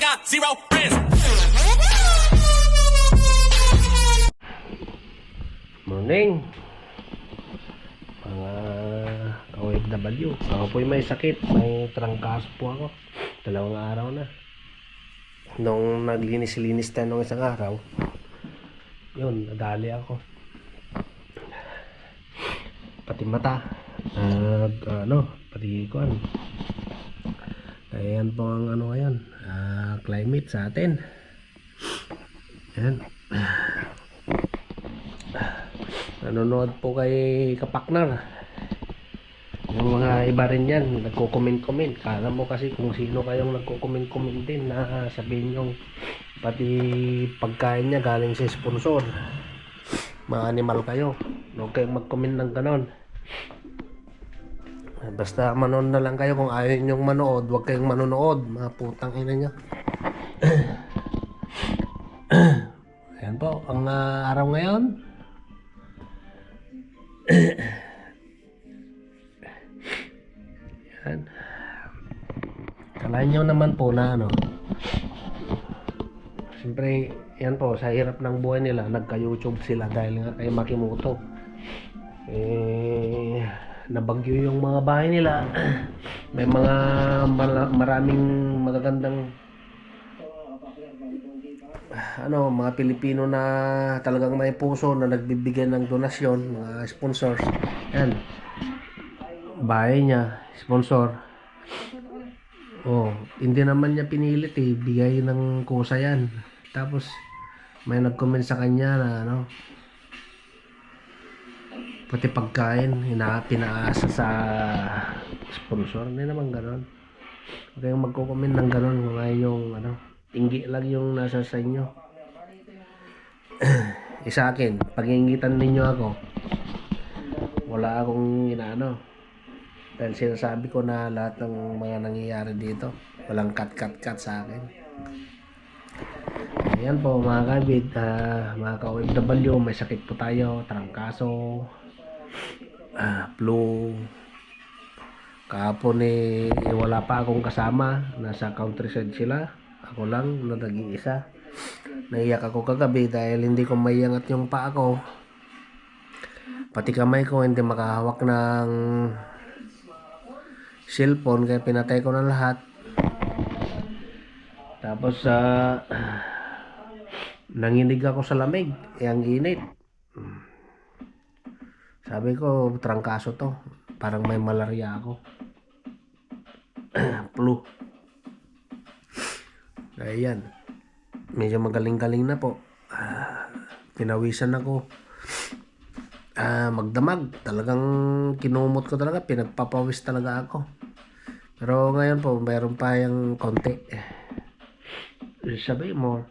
got zero friends. Morning. Mga OFW. Ako po'y may sakit. May trangkaso po ako. Dalawang araw na. Nung naglinis-linis tayo nung isang araw, yun, nadali ako. Pati mata. Nag, ano, pati kuan. Ayan po ang ano ngayon. ah, climate sa atin. Ayan. nanonood po kay Kapaknar yung mga iba rin yan nagko-comment-comment kala mo kasi kung sino kayong nagko-comment-comment din na sabihin yung pati pagkain niya galing sa sponsor mga animal kayo huwag kayong mag-comment ng ganon basta manood na lang kayo kung ayaw nyong manood huwag kayong manonood mga putang ina nyo ayan po ang ah, araw ngayon Yan. Kalahin nyo naman po na ano. Siyempre, yan po, sa hirap ng buhay nila, nagka-YouTube sila dahil nga kay Makimoto. Eh, nabagyo yung mga bahay nila. May mga maraming magagandang ano, mga Pilipino na talagang may puso na nagbibigay ng donasyon, mga sponsors. Yan. Bahay niya, sponsor. Oh, hindi naman niya pinilit eh, bigay ng kusa yan. Tapos may nag-comment sa kanya na ano, pati pagkain, hina, pinaasa sa sponsor. Hindi naman ganon. Huwag kayong magko-comment ng ganon ayaw yung ano, tinggi lang yung nasa sa inyo. eh, sa akin, pagingitan ninyo ako, wala akong inaano. Dahil sinasabi ko na lahat ng mga nangyayari dito, walang cut-cut-cut sa akin. Ayan po mga kabid, ah, mga ka-OFW, may sakit po tayo, trangkaso, ah, flu, kahapon eh, wala pa akong kasama, nasa countryside sila, ako lang na nag-iisa. Naiyak ako kagabi dahil hindi ko maiangat yung paa ko. Pati kamay ko hindi makahawak ng cellphone kaya pinatay ko na lahat. Tapos sa nanginig ako sa lamig, eh, ang init. Sabi ko, trangkaso to. Parang may malaria ako. Flu. Ayan. Medyo magaling-galing na po. Ah, pinawisan ako. Ah, magdamag. Talagang kinumot ko talaga. Pinagpapawis talaga ako. Pero ngayon po, mayroon pa yung konti. Sabi mo,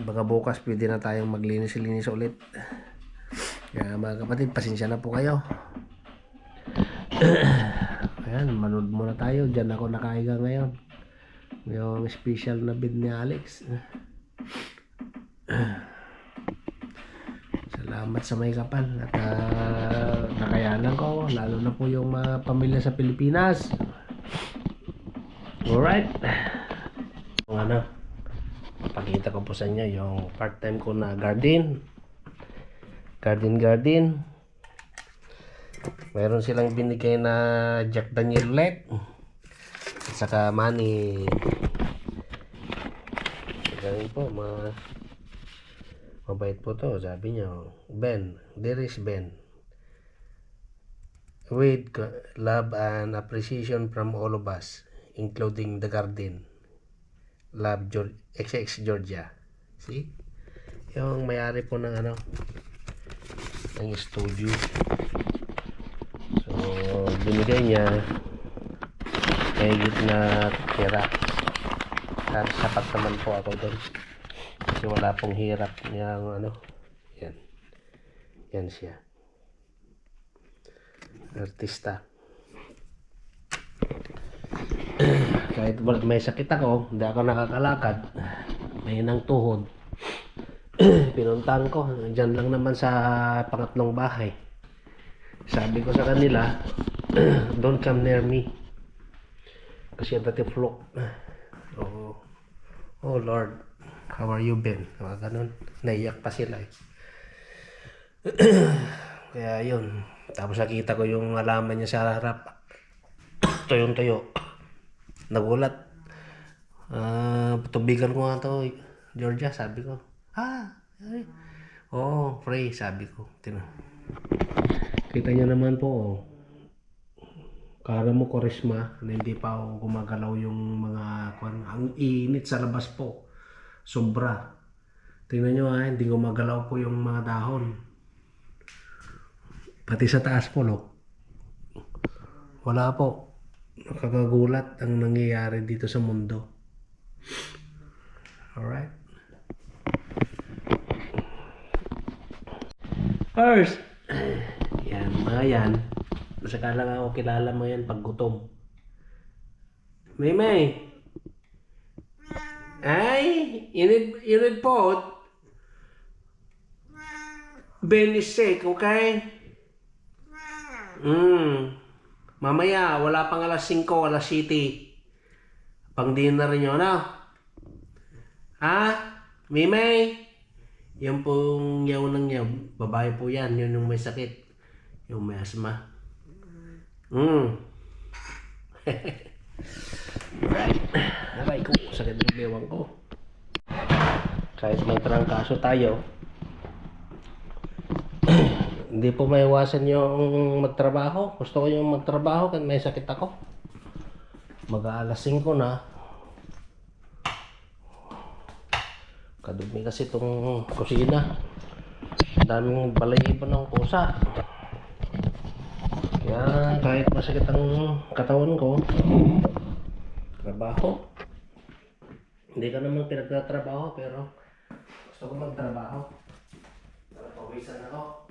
baka bukas pwede na tayong maglinis-linis ulit. Kaya mga kapatid, pasensya na po kayo. Ayan, manood muna tayo. Diyan ako nakahiga ngayon. Yung special na bid ni Alex. Salamat sa may kapal at uh, nakayanan ko lalo na po yung mga pamilya sa Pilipinas. Alright. Ano, pakita ko po sa inyo yung part-time ko na garden. Garden garden. Meron silang binigay na Jack Daniel Let. At saka money. Galing po, ma mabait po to. Sabi niyo, Ben, there is Ben. With love and appreciation from all of us, including the garden. Love, George, XX Georgia. See? Yung may-ari po ng ano, ng studio. So, binigay niya mahigit na tira. At sapat naman po ako doon. Kasi wala pong hirap niya ano. Yan. Yan siya. Artista. Kahit may sakit ako, hindi ako nakakalakad. May nang tuhod. Pinuntahan ko. Diyan lang naman sa pangatlong bahay. Sabi ko sa kanila, don't come near me. Kasi ang dati flok. Oh, oh Lord, how are you been? Mga ganun. Naiyak pa sila eh. Kaya yun. Tapos nakita ko yung alaman niya sa harap. Tuyong-tuyo. Nagulat. Ah, tubigan ko nga to, Georgia, sabi ko. Ah, ay. Oh, pray, sabi ko. Tina. Kita niyo naman po, oh. Kala mo korisma na hindi pa ako gumagalaw yung mga kwan. Ang init sa labas po. Sobra. Tingnan nyo ha, hindi gumagalaw po yung mga dahon. Pati sa taas po, look. Wala po. Nakakagulat ang nangyayari dito sa mundo. Alright. First, yan, mga yan. Saka lang ako kilala mo yan pag gutom. May may. Ay, you need, you need. Ben is sick, okay? Mm. Mamaya, wala pang alas 5, alas 7. Pang dinner nyo, no? Ha? Mimay? Yan pong yaw ng yaw. Babae po yan. Yun yung may sakit. Yung may asma. Mm. right. Aray ko. Sakit ng bewang ko. Kahit may trangkaso tayo, hindi po maiwasan yung magtrabaho. Gusto ko yung magtrabaho kasi may sakit ako. Mag-aalas 5 na. Kadumi kasi itong kusina. Ang daming balayibo ng kusa. Kaya kahit masakit ang katawan ko, trabaho. Hindi ka naman pinagtatrabaho pero gusto ko magtrabaho. Para pawisan ako.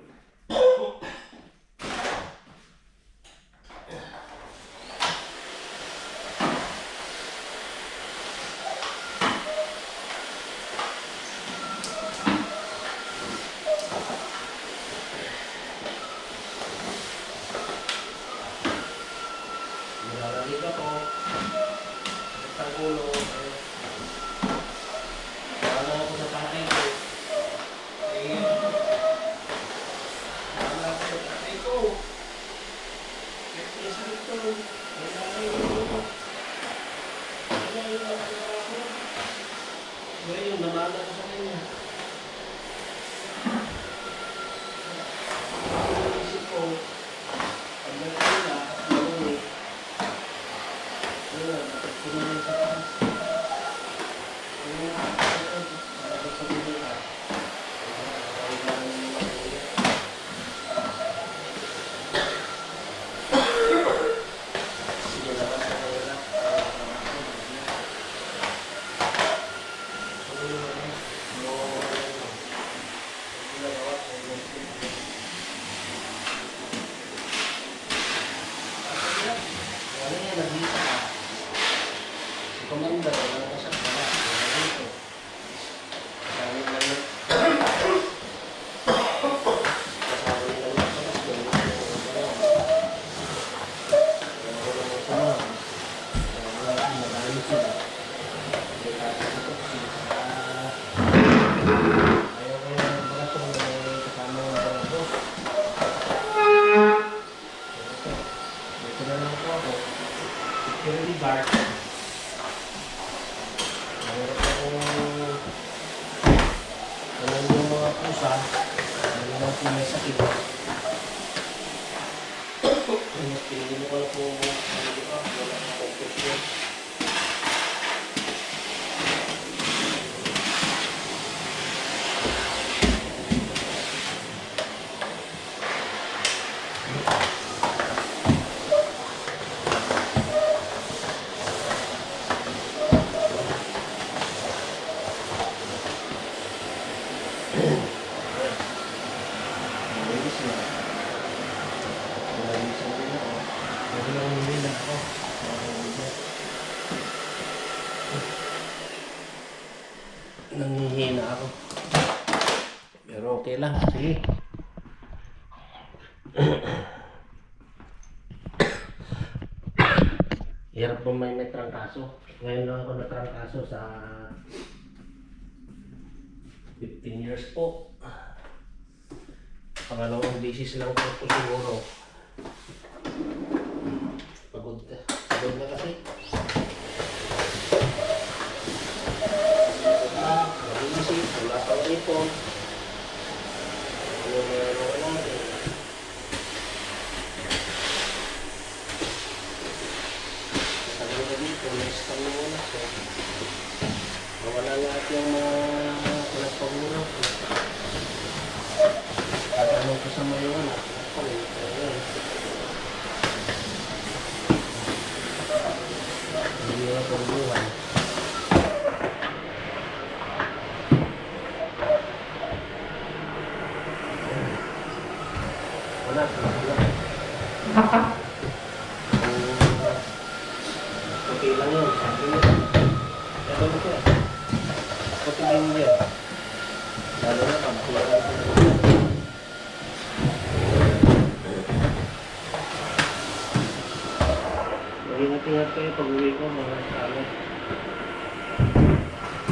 back. Hirap ako may may trangkaso. Ngayon lang ako natrangkaso sa 15 years po. Pangalawang beses lang po po siguro. Pagod ka. Pagod na kasi. Na. Nag-iisip. Wala pang ipon. Ano na ano natin. Ko time na muna. So, nawala lahat yung mga pinagpangulong ko. At anong kasama yung anak? Ako, ayun. Hindi na buhay. Wala, wala. Okay lang yun, sabi niya. Ito mo siya. Mo yan. Lalo na pag ka na. Mag-ingat-ingat kayo pag uwi ko, mga ano.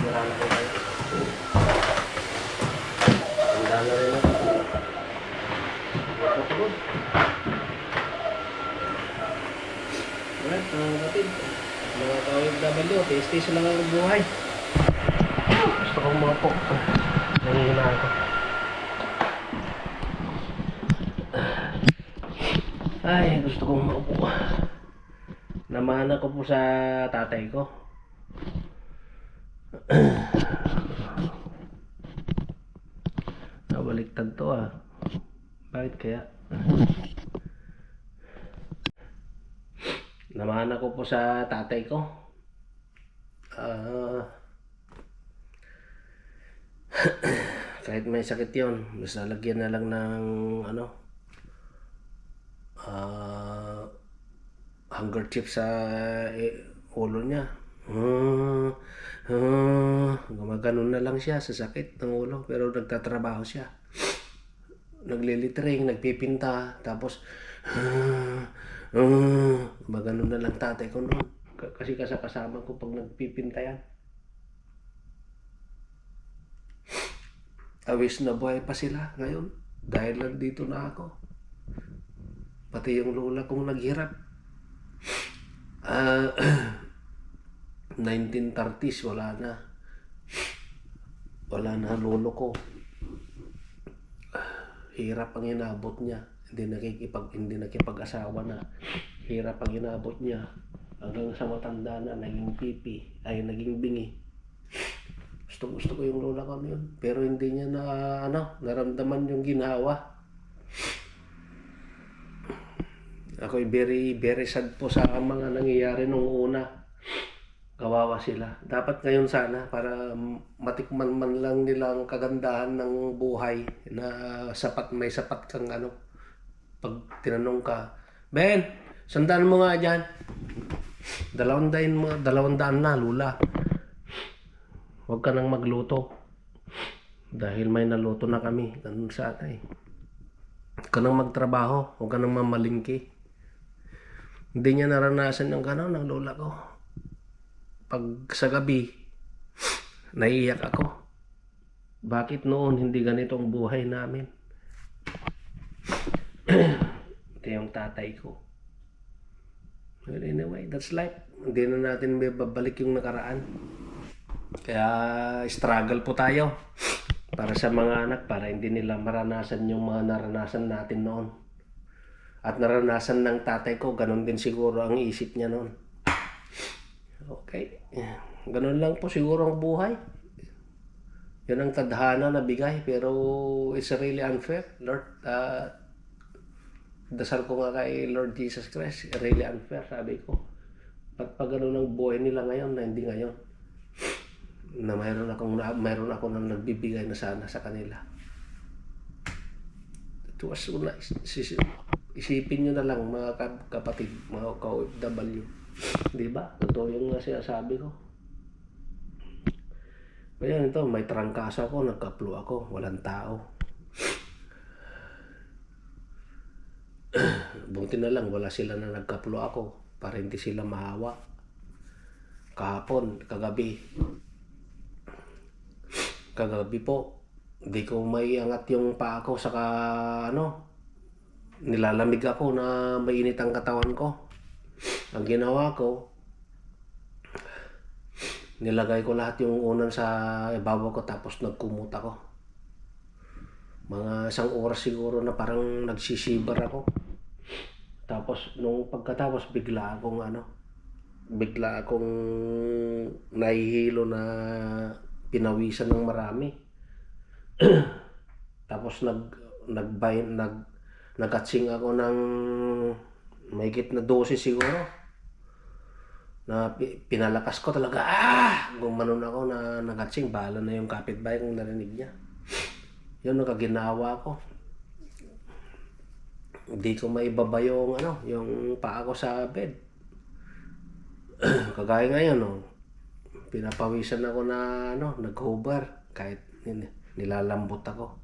Marami ko kayo. Handa na rin ako. Ito ko. Alright, mga. Ka-OFW, taste-taste lang ang buhay. Gusto kong mga po. Nangihina ako. Ay, gusto kong maupo. Namana ko po sa tatay ko. Nabaliktad to ah. Bakit kaya? Namahan ako po sa tatay ko. Ah. Kahit may sakit yon basta lagyan na lang ng ano ah handkerchief sa eh, ulo niya. Hmm, hmm, gumaganon na lang siya sa sakit ng ulo pero nagtatrabaho siya. Naglilitering, nagpipinta, tapos hmm, hmm, gumaganon na lang tatay ko noon. Kasi kasama ko pag nagpipinta yan. Awis na buhay pa sila ngayon dahil nandito na ako. Pati yung lola kong naghirap. Ah, 1930s, wala na. Wala na lolo ko. Hirap ang inabot niya. Hindi nakikipag, hindi nakipag-asawa na. Hirap ang inabot niya. Hanggang sa matanda na, naging pipi, ay naging bingi. Gusto gusto ko yung lola ko yun. Pero hindi niya na, ano, naramdaman yung ginawa. Ako'y very, very sad po sa mga nangyayari nung una. Kawawa sila. Dapat ngayon sana para matikman man lang nila ang kagandahan ng buhay na sapat may sapat kang ano. Pag tinanong ka, Ben, sandaan mo nga dyan. Dalawang daan dalawang daan na, lula. Huwag ka nang magluto. Dahil may naluto na kami. Ganun sa atay. Huwag ka nang magtrabaho. Huwag ka nang mamalingki. Hindi niya naranasan yung gano'n ng lola ko. Pag sa gabi, naiiyak ako. Bakit noon hindi ganito ang buhay namin? Ito yung tatay ko. Well, anyway, that's life. Hindi na natin may babalik yung nakaraan. Kaya struggle po tayo para sa mga anak para hindi nila maranasan yung mga naranasan natin noon. At naranasan ng tatay ko, ganun din siguro ang isip niya noon. Okay. Ganun lang po siguro ang buhay. Yan ang tadhana na bigay pero it's really unfair. Lord, uh, dasal ko nga kay Lord Jesus Christ, really unfair, sabi ko. Ba't pa ganun ang buhay nila ngayon na hindi ngayon? Na mayroon akong, na, mayroon ako nang nagbibigay na sana sa kanila. It was. Sis- Isipin nyo na lang mga kap- kapatid, mga ka-OFW. Di ba? Totoo yung sinasabi ko. Kaya ito, may trangkaso ako, nagkaplo ako, walang tao. Buti na lang, wala sila na nagkaplo ako para hindi sila mahawa. kahapon, kagabi. Kagabi po, hindi ko may angat yung paa ko saka ano, nilalamig ako na mainit ang katawan ko. Ang ginawa ko, nilagay ko lahat yung unan sa ibabaw ko tapos nagkumot ako. Mga isang oras siguro na parang nagsisibar ako. Tapos nung pagkatapos bigla akong ano, bigla akong nahihilo na pinawisan ng marami. Tapos nag nagbay nag nagatsing ako ng mahigit na dosis siguro. Na pi- pinalakas ko talaga. Ah! Gumanon ako na nagatsing. Bala na yung kapitbahay kung narinig niya. Yun ang kaginawa ko. Hindi ko maibaba yung ano, yung paa ko sa bed. Kagaya ngayon, no, pinapawisan ako na ano, nag-hover kahit nilalambot ako.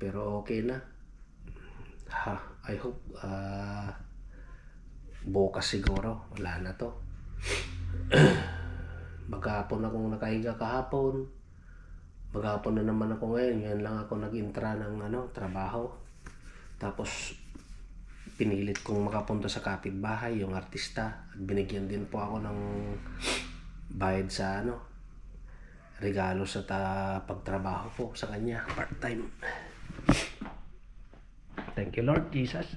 Pero okay na. Ha, I hope ah bukas siguro wala na to. Maghapon akong nakahiga kahapon. Maghapon na naman ako ngayon. Ngayon lang ako nag-intra ng ano, trabaho. Tapos pinilit kong makapunta sa kapitbahay, yung artista. At binigyan din po ako ng bayad sa ano, regalo sa ta pagtrabaho po sa kanya, part-time. Thank you Lord Jesus.